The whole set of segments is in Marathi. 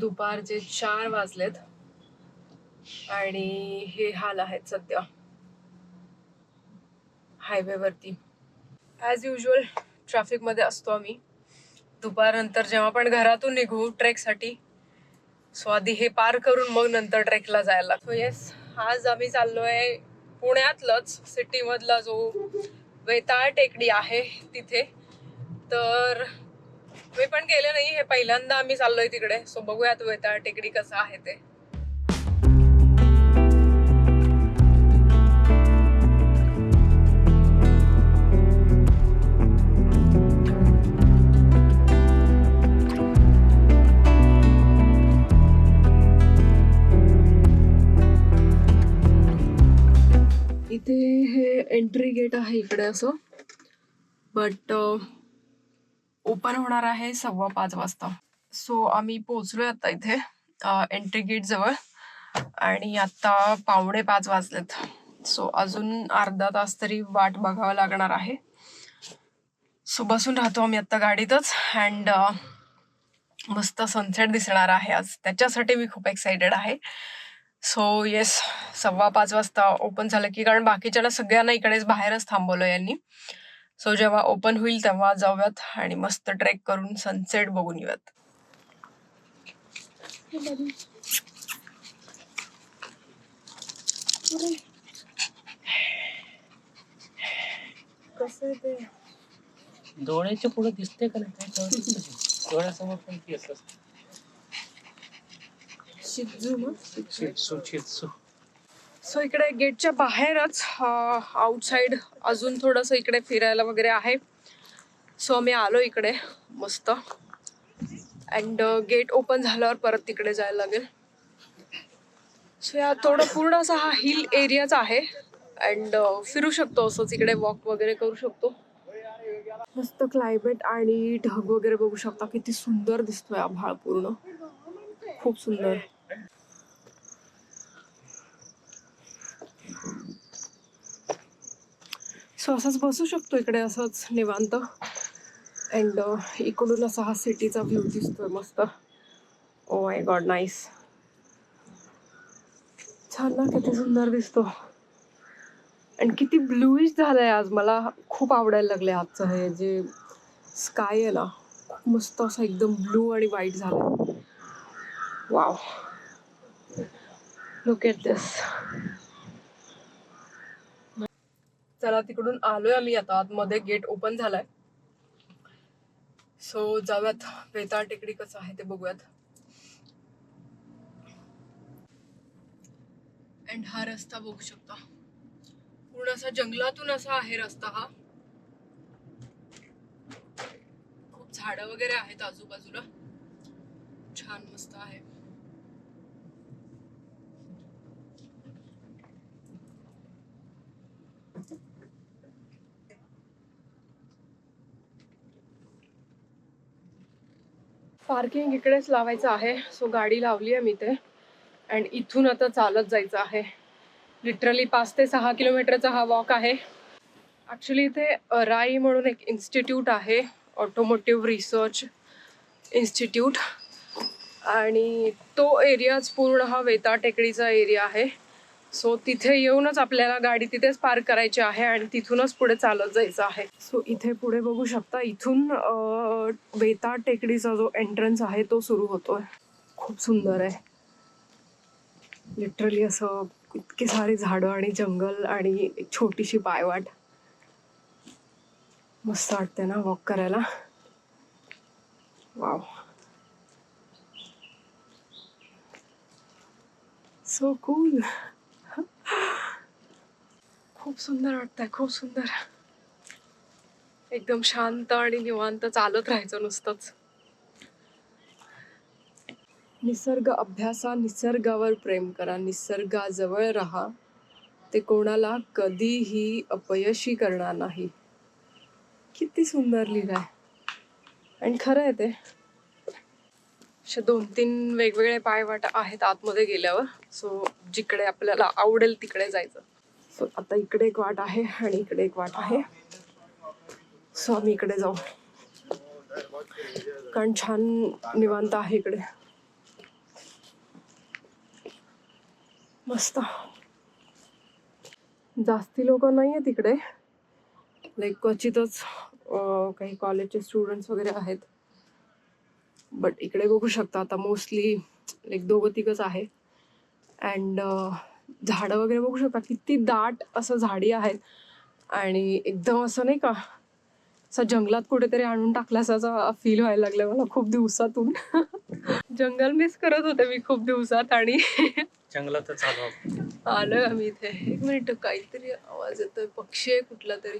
दुपारचे चार वाजलेत आणि हे हाल आहेत सध्या. हायवेवरती. ॲज युजल ट्रॅफिकमध्ये असतो आम्ही. दुपारनंतर जेव्हा पण घरातून निघू ट्रेकसाठी सो आधी हे पार करून मग नंतर ट्रेकला जायला लागतो. येस आज आम्ही चाललो आहे पुण्यातलंच सिटीमधला जो वेताळ टेकडी आहे तिथे. तर मी पण गेले नाही हे पहिल्यांदा आम्ही चाललोय तिकडे. सो बघूयात वेताळ टेकडी कसं आहे ते. इथे हे एंट्री गेट आहे इकडे असं. बट ओपन होणार आहे सव्वा पाच वाजता. सो आम्ही पोहोचलोय आता इथे एंट्री गेट जवळ. आणि आता पावणे पाच वाजलेत. सो अजून अर्धा तास तरी वाट बघावं लागणार आहे. सो बसून राहतो आम्ही आता गाडीतच. अँड मस्त सनसेट दिसणार आहे आज. त्याच्यासाठी मी खूप एक्साइटेड आहे. सो येस सव्वा पाच वाजता ओपन झालं की कारण बाकीच्याला सगळ्यांना इकडेच बाहेरच थांबवलं यांनी. सो जेव्हा ओपन होईल तेव्हा जाऊयात आणि मस्त ट्रेक करून सनसेट बघून येऊयात. कसं ते डोळ्याच्या पुढे दिसते का नाही. डोळ्यासमोर पण केस असते. शिजू मग? चिडसू चिडसू सो इकडे गेटच्या बाहेरच आउटसाइड अजून थोडंसं इकडे फिरायला वगैरे आहे. सो आम्ही आलो इकडे मस्त. अँड गेट ओपन झाल्यावर परत तिकडे जायला लागेल. सो या थोडं पूर्ण असा हा हिल एरियाच आहे. अँड फिरू शकतो असंच इकडे वॉक वगैरे करू शकतो. मस्त क्लायमेट आणि ढग वगैरे बघू शकता. किती सुंदर दिसतोय आभाळ पूर्ण. खूप सुंदर. सो असंच बसू शकतो इकडे असंच निवांत. अँड uh, इकडून असा हा सिटीचा व्ह्यू दिसतोय मस्त. ओ माय गॉड नाईस छान ना किती सुंदर दिसतो. आणि किती ब्लूइश झालंय आज. मला खूप आवडायला लागलंय आजचं हे जे स्काय आहे ना खूप मस्त असं एकदम ब्लू आणि व्हाईट झालंय. वाव लुक एट दिस चला तिकडून आलोय आम्ही आता. आतमध्ये गेट ओपन झालाय. सो जाऊयात. वेताळ टेकडी कसं आहे ते बघूयात. अँड हा रस्ता बघू शकता. पूर्ण असा जंगलातून असा आहे रस्ता हा. खूप झाडं वगैरे आहेत आजूबाजूला. छान मस्त आहे. पार्किंग इकडेच लावायचं आहे. सो गाडी लावली आहे मी ते. अँड इथून आता चालत जायचं आहे. लिटरली पाच ते सहा किलोमीटरचा हा वॉक आहे. ॲक्च्युली इथे राई म्हणून एक इन्स्टिट्यूट आहे. ऑटोमोटिव्ह रिसर्च इन्स्टिट्यूट आणि तो एरियाच पूर्ण हा वेता टेकडीचा एरिया आहे. सो तिथे येऊनच आपल्याला गाडी तिथेच पार्क करायची आहे आणि तिथूनच पुढे चालत जायचं आहे. सो इथे पुढे बघू शकता इथून वेताळ वेता टेकडीचा जो एंट्रन्स आहे तो सुरू होतोय. खूप सुंदर आहे. लिटरली असं इतकी सारी झाडं आणि जंगल आणि एक छोटीशी पायवाट. मस्त वाटते ना वॉक करायला? वाव सो कूल खूप सुंदर वाटतंय खूप सुंदर. एकदम शांत आणि निवांत चालत राहायचं नुसतंच. निसर्ग अभ्यासा निसर्गावर प्रेम करा निसर्गाजवळ राहा. ते कोणाला कधीही अपयशी करणार नाही. किती सुंदर लिहिलंय. आणि खरं आहे ते. असे दोन तीन वेगवेगळे पायवाट आहेत आतमध्ये गेल्यावर. सो जिकडे आपल्याला आवडेल तिकडे जायचं. सो आता इकडे एक वाट आहे आणि इकडे एक वाट आहे. सो आम्ही इकडे जाऊ. कारण छान निवांत आहे इकडे. मस्त. जास्ती लोक नाही आहेत इकडे. लाईक क्वचितच काही कॉलेजचे स्टुडंट्स वगैरे आहेत. बट इकडे बघू शकता आता मोस्टली लाईक दोघं तिघंच आहे. अँड झाडं वगैरे बघू शकता किती दाट असं झाडी आहेत. आणि एकदम असं नाही का असं जंगलात कुठेतरी आणून टाकल्यासाचा फील व्हायला लागलं मला खूप दिवसातून. जंगल मिस करत होते मी खूप दिवसात आणि जंगलातच आलो. आलोय आम्ही इथे. एक मिनिट काहीतरी आवाज येतोय. पक्षी आहे कुठला तरी.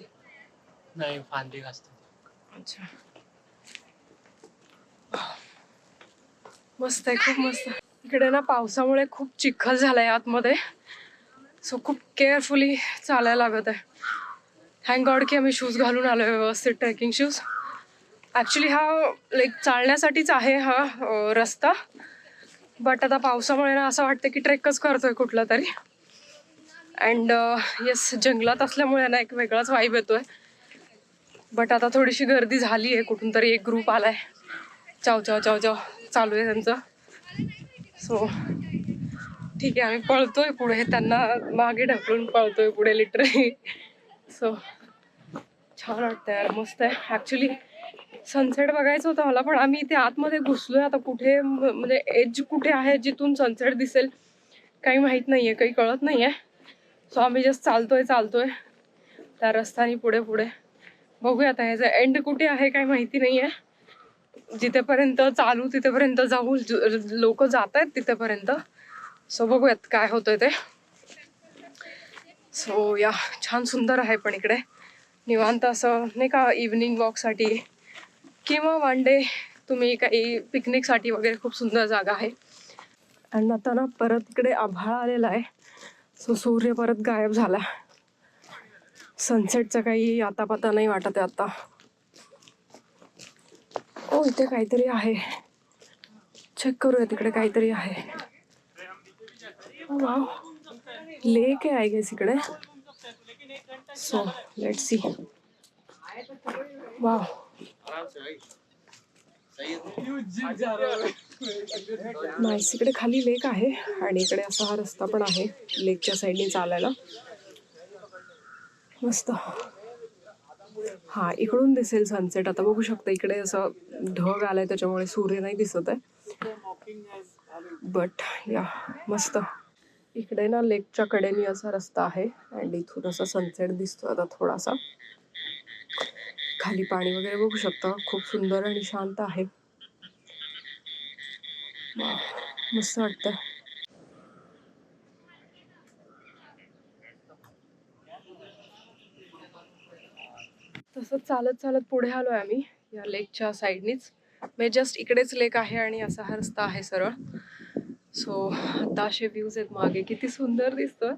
नाही फांदी अच्छा. मस्त आहे खूप मस्त. इकडे ना पावसामुळे खूप चिखल झालाय आतमध्ये. सो खूप केअरफुली चालायला लागत आहे. थँक गॉड की आम्ही शूज घालून आलो आहे व्यवस्थित ट्रेकिंग शूज ॲक्च्युली हा लाईक चालण्यासाठीच आहे हा रस्ता. बट आता पावसामुळे ना असं वाटतं की ट्रेकच करतोय कुठला तरी. अँड येस जंगलात असल्यामुळे ना एक वेगळाच वाईब आहे बट आता थोडीशी गर्दी झाली आहे कुठून तरी एक ग्रुप आला आहे चाव चाव चाव चाव चालू आहे त्यांचं. सो ठीक आहे आम्ही पळतोय पुढे. त्यांना मागे ढकलून पळतोय पुढे लिटरली सो छान वाटतं यार मस्त आहे. ॲक्च्युली सनसेट बघायचं होतं मला पण आम्ही इथे आतमध्ये घुसलोय आता. कुठे म्हणजे एज कुठे आहे जिथून सनसेट दिसेल काही माहीत नाही आहे काही कळत नाही आहे सो आम्ही जस्ट चालतोय चालतोय. त्या रस्त्याने पुढे पुढे. बघूया आता ह्याचं एंड कुठे आहे काही माहिती नाही आहे जिथेपर्यंत चालू तिथेपर्यंत जाऊ. लोक जात आहेत तिथेपर्यंत. सो बघूयात काय होतंय ते. सो या छान सुंदर आहे पण इकडे. निवांत असं नाही का इव्हनिंग वॉकसाठी किंवा वन डे तुम्ही काही पिकनिकसाठी वगैरे खूप सुंदर जागा आहे. आणि आता ना परत इकडे आभाळ आलेला आहे. सो सूर्य परत गायब झाला. सनसेटचा काही आता पता नाही वाटत आहे आता. ओ इथे काहीतरी आहे. चेक करूया तिकडे काहीतरी आहे. वाव लेक आहे आय गेस इकडे. So let see wow nice इकडे खाली लेक आहे आणि इकडे असा हा रस्ता पण आहे लेकच्या साईडने चालायला. मस्त. हा इकडून दिसेल सनसेट आता बघू शकता इकडे असं ढग आलाय त्याच्यामुळे सूर्य नाही दिसत आहे. बट या मस्त. इकडे ना लेकच्या कडेने असा रस्ता आहे आणि इथून असा सनसेट दिसतो आता थोडासा. खाली पाणी वगैरे बघू शकता. खूप सुंदर आणि शांत आहे. मस्त वाटतं तसंच चालत चालत पुढे आलोय आम्ही या लेकच्या साईडनीच म्हणजे जस्ट इकडेच लेक आहे आणि असा हा रस्ता आहे सरळ. सो आता असे व्ह्यूज आहेत मागे. किती सुंदर दिसतोय.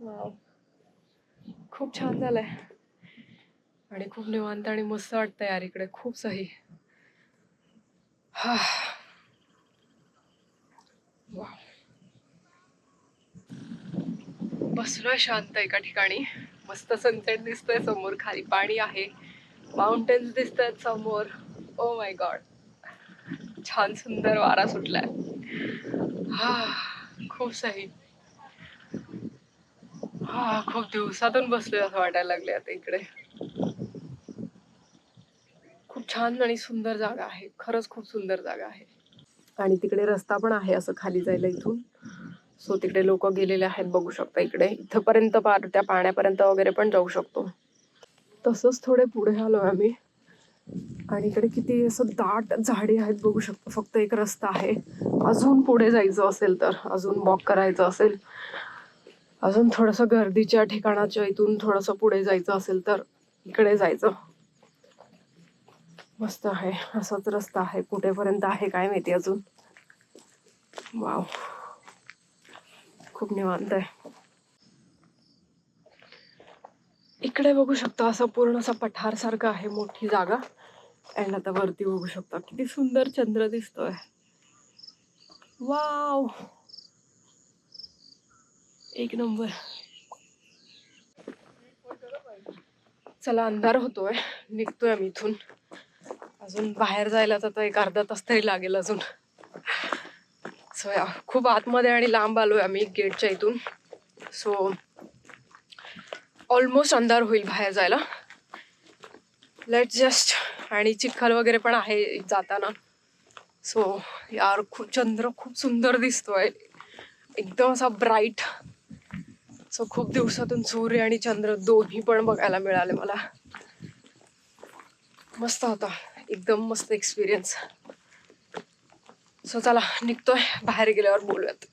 वाव खूप छान झालंय. आणि खूप निवांत आणि मस्त वाटतं यार इकडे. खूप सही. हा. बसलोय शांत एका ठिकाणी. मस्त सनसेट दिसतोय समोर. खाली पाणी आहे. माउंटेन्स दिसत आहेत समोर. ओ माय गॉड छान सुंदर वारा सुटलाय. हा खूप सही हा खूप दिवसातून बसलोय असं वाटायला लागले आता इकडे. खूप छान आणि सुंदर जागा आहे. खरंच खूप सुंदर जागा आहे. आणि तिकडे रस्ता पण आहे असं खाली जायला इथून. सो तिकडे लोक गेलेले आहेत बघू शकता इकडे. इथपर्यंत पार त्या पाण्यापर्यंत वगैरे पण जाऊ शकतो. तसंच थोडे पुढे आलो आम्ही. आणि इकडे किती असं दाट झाडे आहेत बघू शकतो. फक्त एक रस्ता आहे. अजून पुढे जायचं असेल तर अजून वॉक करायचं असेल. अजून थोडंसं गर्दीच्या ठिकाणाच्या इथून थोडंसं पुढे जायचं असेल तर इकडे जायचं. मस्त आहे. असाच रस्ता आहे. कुठेपर्यंत आहे काय माहिती अजून. वाव खूप निवांत आहे. इकडे बघू शकता असं पूर्ण असा पठार सारखं आहे मोठी जागा. अँड आता वरती बघू शकता किती सुंदर चंद्र दिसतोय. वाव! एक नंबर. चला अंधार होतोय. निघतोय आम्ही इथून. अजून बाहेर जायला तर एक अर्धा तास तरी लागेल अजून. सो या खूप आतमध्ये आणि लांब आलोय आम्ही गेटच्या इथून. सो ऑलमोस्ट अंधार होईल बाहेर जायला. लेट जस्ट आणि चिखल वगैरे पण आहे जाताना. सो यार खूप चंद्र खूप सुंदर दिसतोय. एकदम असा ब्राईट सो खूप दिवसातून सूर्य आणि चंद्र दोन्ही पण बघायला मिळाले मला. मस्त होता. एकदम मस्त एक्सपिरियन्स सो चला निघतोय. बाहेर गेल्यावर बोलूयात.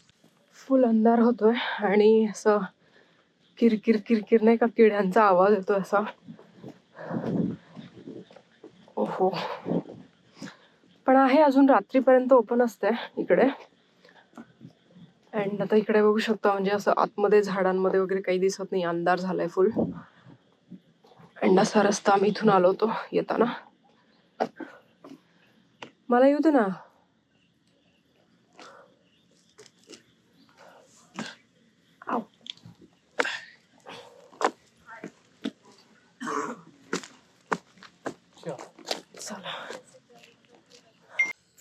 फुल अंधार होतोय आणि असं किरकिर किरकिर नाही का किड्यांचा आवाज येतोय असा. हो. पण आहे अजून रात्रीपर्यंत ओपन असते इकडे. अँड आता इकडे बघू शकता म्हणजे असं आतमध्ये झाडांमध्ये वगैरे काही दिसत नाही. अंधार झालाय फुल अँड असा रस्ता आम्ही इथून आलो होतो येताना. मला येऊ दे ना.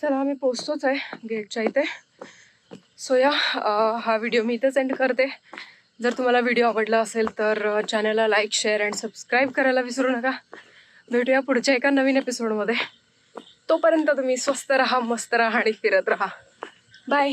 चला आम्ही पोचतोच आहे गेटच्या इथे. सो या हा व्हिडिओ मी इथेच एंड करते. जर तुम्हाला व्हिडिओ आवडला असेल तर चॅनलला लाईक शेअर अँड सबस्क्राईब करायला विसरू नका. भेटूया पुढच्या एका नवीन एपिसोडमध्ये तोपर्यंत तुम्ही स्वस्त राहा मस्त राहा आणि फिरत राहा. बाय